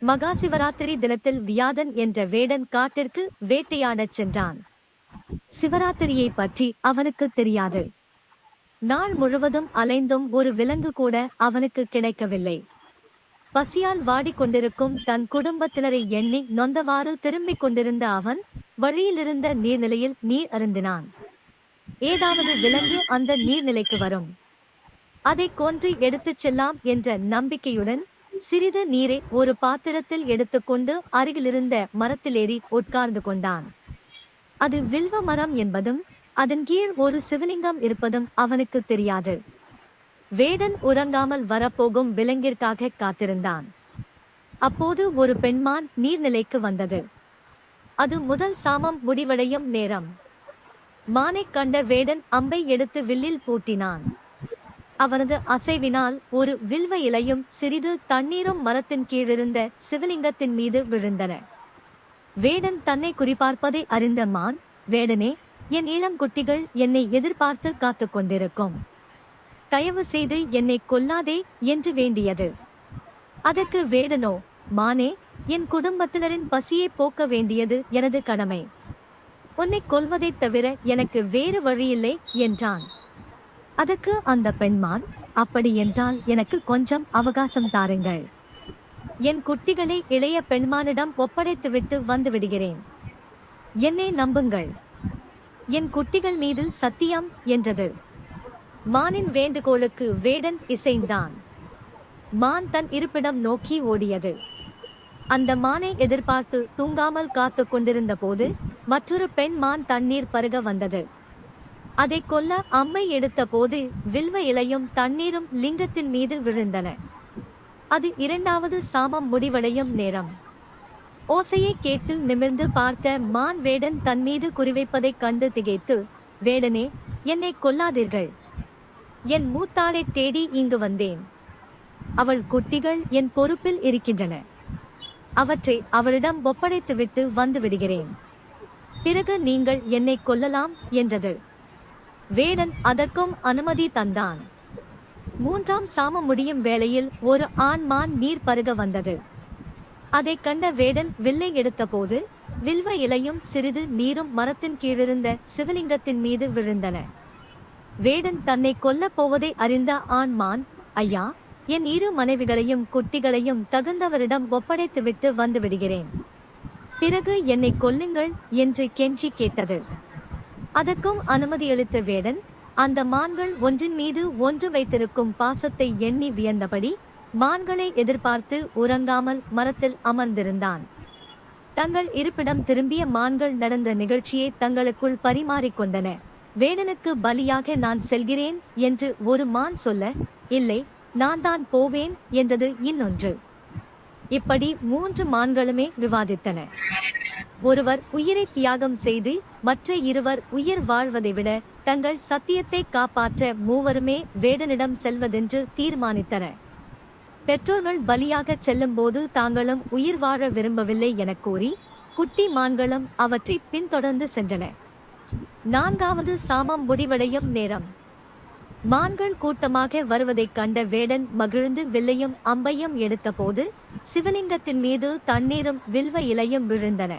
மகா சிவராத்திரி தினத்தில் வியாதன் என்ற வேடன் காட்டிற்கு வேட்டையாடச் சென்றான். சிவராத்திரியை பற்றி அவனுக்கு தெரியாது. நாள் முழுவதும் அலைந்தும் ஒரு விலங்கு கூட அவனுக்கு கிடைக்கவில்லை. பசியால் வாடிக்கொண்டிருக்கும் தன் குடும்பத்தினரை எண்ணி நொந்தவாறு திரும்பிக் கொண்டிருந்த அவன் வழியிலிருந்த நீர்நிலையில் நீர் அருந்தினான். ஏதாவது விலங்கு அந்த நீர்நிலைக்கு வரும். அதை கொன்று எடுத்துச் செல்லாம் என்ற நம்பிக்கையுடன் சிறிது நீரை ஒரு பாத்திரத்தில் எடுத்துக்கொண்டு அருகிலிருந்த மரத்திலேறி உட்கார்ந்து கொண்டான். அது வில்வ மரம் என்பதும் அதன் கீழ் ஒரு சிவலிங்கம் இருப்பதும் அவனுக்கு தெரியாது. வேடன் உறங்காமல் வரப்போகும் விலங்கிற்காக காத்திருந்தான். அப்போது ஒரு பெண்மான் நீர்நிலைக்கு வந்தது. அது முதல் சாமம் முடிவடையும் நேரம். மானைக் கண்ட வேடன் அம்பை எடுத்து வில்லில் பூட்டினான். அவனது அசைவினால் ஒரு வில்வ இலையும் சிறிது தண்ணீரும் மரத்தின் கீழிருந்த சிவலிங்கத்தின் மீது விழுந்தன. வேடன் தன்னை குறிபார்ப்பதை அறிந்த மான் வேடனே என் இளங்குட்டிகள் என்னை எதிர்பார்த்து காத்து கொண்டிருக்கும். தயவு செய்து என்னை கொல்லாதே என்று வேண்டியது. அதற்கு வேடனோ மானே என் குடும்பத்தினரின் பசியை போக்க வேண்டியது எனது கடமை. உன்னை கொல்வதைத் தவிர எனக்கு வேறு வழியில்லை என்றான். அதற்கு அந்த பெண்மான் அப்படி என்றால் எனக்கு கொஞ்சம் அவகாசம் தாருங்கள். என் குட்டிகளை இளைய பெண்மானிடம் ஒப்படைத்துவிட்டு வந்து விடுகிறேன். என்னை நம்புங்கள். என் குட்டிகள் மீது சத்தியம் என்றது. மானின் வேண்டுகோளுக்கு வேடன் இசைந்தான். மான் தன் இருப்பிடம் நோக்கி ஓடியது. அந்த மானை எதிர்பார்த்து தூங்காமல் காத்து கொண்டிருந்த போது மற்றொரு பெண் மான் தண்ணீர் பருக வந்தது. அதை கொல்ல அம்மை எடுத்த போது வில்வ இலையும் தண்ணீரும் லிங்கத்தின் மீது விழுந்தன. அது இரண்டாவது சாமம் முடிவடையும் நேரம். ஓசையை கேட்டு நிமிர்ந்து பார்த்த மான் வேடன் தன் மீது குறிவைப்பதைக் கண்டு திகைத்து வேடனே என்னை கொல்லாதீர்கள். என் மூத்தாளை தேடி இங்கு வந்தேன். அவள் குட்டிகள் என் பொறுப்பில் இருக்கின்றன. அவற்றை அவளிடம் ஒப்படைத்துவிட்டு வந்து விடுகிறேன். பிறகு நீங்கள் என்னை கொல்லலாம் என்றது. வேடன் அதற்கும் அனுமதி தந்தான். மூன்றாம் சாமம் முடியும் வேளையில் ஒரு ஆண்மான் நீர் பருக வந்தது. அதை கண்ட வேடன் வில்லை எடுத்தபோது வில்வ இலையும் சிறிது நீரும் மரத்தின் கீழிருந்த சிவலிங்கத்தின் மீது விழுந்தன. வேடன் தன்னை கொல்லப் போவதை அறிந்த ஆண்மான் ஐயா என் இரு மனைவிகளையும் குட்டிகளையும் தகுந்தவரிடம் ஒப்படைத்துவிட்டு வந்து விடுகிறேன். பிறகு என்னை கொல்லுங்கள் என்று கெஞ்சி கேட்டது. அதற்கும் அனுமதியளித்த வேடன் அந்த மான்கள் ஒன்றின் மீது ஒன்று வைத்திருக்கும் பாசத்தை எண்ணி வியந்தபடி மான்களை எதிர்பார்த்து உறங்காமல் மரத்தில் அமர்ந்திருந்தான். தங்கள் இருப்பிடம் திரும்பிய மான்கள் நடந்த நிகழ்ச்சியை தங்களுக்குள் பரிமாறிக்கொண்டன வேடனுக்கு பலியாக நான் செல்கிறேன் என்று ஒரு மான் சொல்ல இல்லை நான் தான் போவேன் என்றது இன்னொன்று. இப்படி மூன்று மான்களுமே விவாதித்தன. ஒருவர் உயிரை தியாகம் செய்து மற்ற இருவர் உயிர் வாழ்வதை விட தங்கள் சத்தியத்தை காப்பாற்ற மூவருமே வேடனிடம் செல்வதென்று தீர்மானித்தனர். பெற்றோர்கள் பலியாக செல்லும்போது தாங்களும் உயிர் வாழ விரும்பவில்லை என கூறி குட்டி மான்களும் அவற்றை பின்தொடர்ந்து சென்றன நான்காவது சாமம் முடிவடையும் நேரம். மான்கள் கூட்டமாக வருவதைக் கண்ட வேடன் மகிழ்ந்து வில்லையும் அம்பையும் எடுத்தபோது சிவலிங்கத்தின் மீது தண்ணீரும் வில்வ இலையும் விழுந்தன.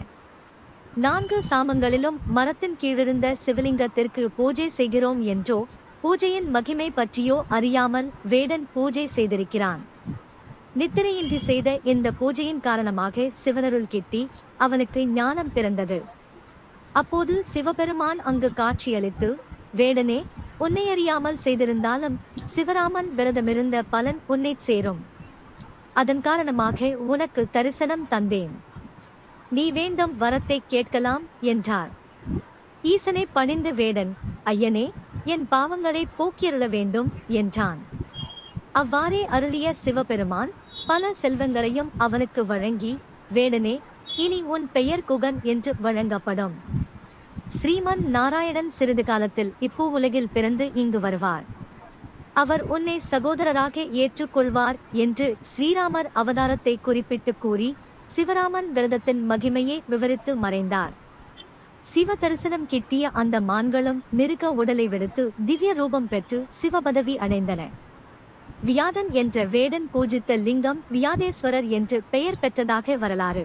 நான்கு சாமங்களிலும் மரத்தின் கீழிருந்த சிவலிங்கத்திற்கு பூஜை செய்கிறோம் என்றோ பூஜையின் மகிமை பற்றியோ அறியாமல் வேடன் பூஜை செய்திருக்கிறான். நித்திரையின்றி செய்த இந்த பூஜையின் காரணமாக சிவனருள் கிட்டி அவனுக்கு ஞானம் பிறந்தது. அப்போது சிவபெருமான் அங்கு காட்சியளித்து வேடனே உன்னை அறியாமல் செய்திருந்தாலும் சிவராமன் விரதமிருந்த பலன் உன்னை சேரும். அதன் காரணமாக உனக்கு தரிசனம் தந்தேன். நீ வேண்டும் வரத்தை கேட்கலாம் என்றார். ஈசனை பணிந்து வேடன் ஐயனே என் பாவங்களை போக்கியருள வேண்டும் என்றான். அவ்வாறே அருளிய சிவபெருமான் பல செல்வங்களையும் அவனுக்கு வழங்கி வேடனே இனி உன் பெயர் குகன் என்று வழங்கப்படும். ஸ்ரீமன் நாராயணன் சிறிது காலத்தில் இப்போ உலகில் பிறந்து இங்கு வருவார். அவர் உன்னை சகோதரராக ஏற்றுக்கொள்வார் என்று ஸ்ரீராமர் அவதாரத்தை குறிப்பிட்டு கூறி சிவராமன் விரதத்தின் மகிமையை விவரித்து மறைந்தார். சிவ தரிசனம் கிட்டிய அந்த மான்களும் மிருக உடலை விடுத்து திவ்ய ரூபம் பெற்று சிவபதவி அடைந்தன. வியாதன் என்ற வேடன் பூஜித்த லிங்கம் வியாதேஸ்வரர் என்று பெயர் பெற்றதாக வரலாறு.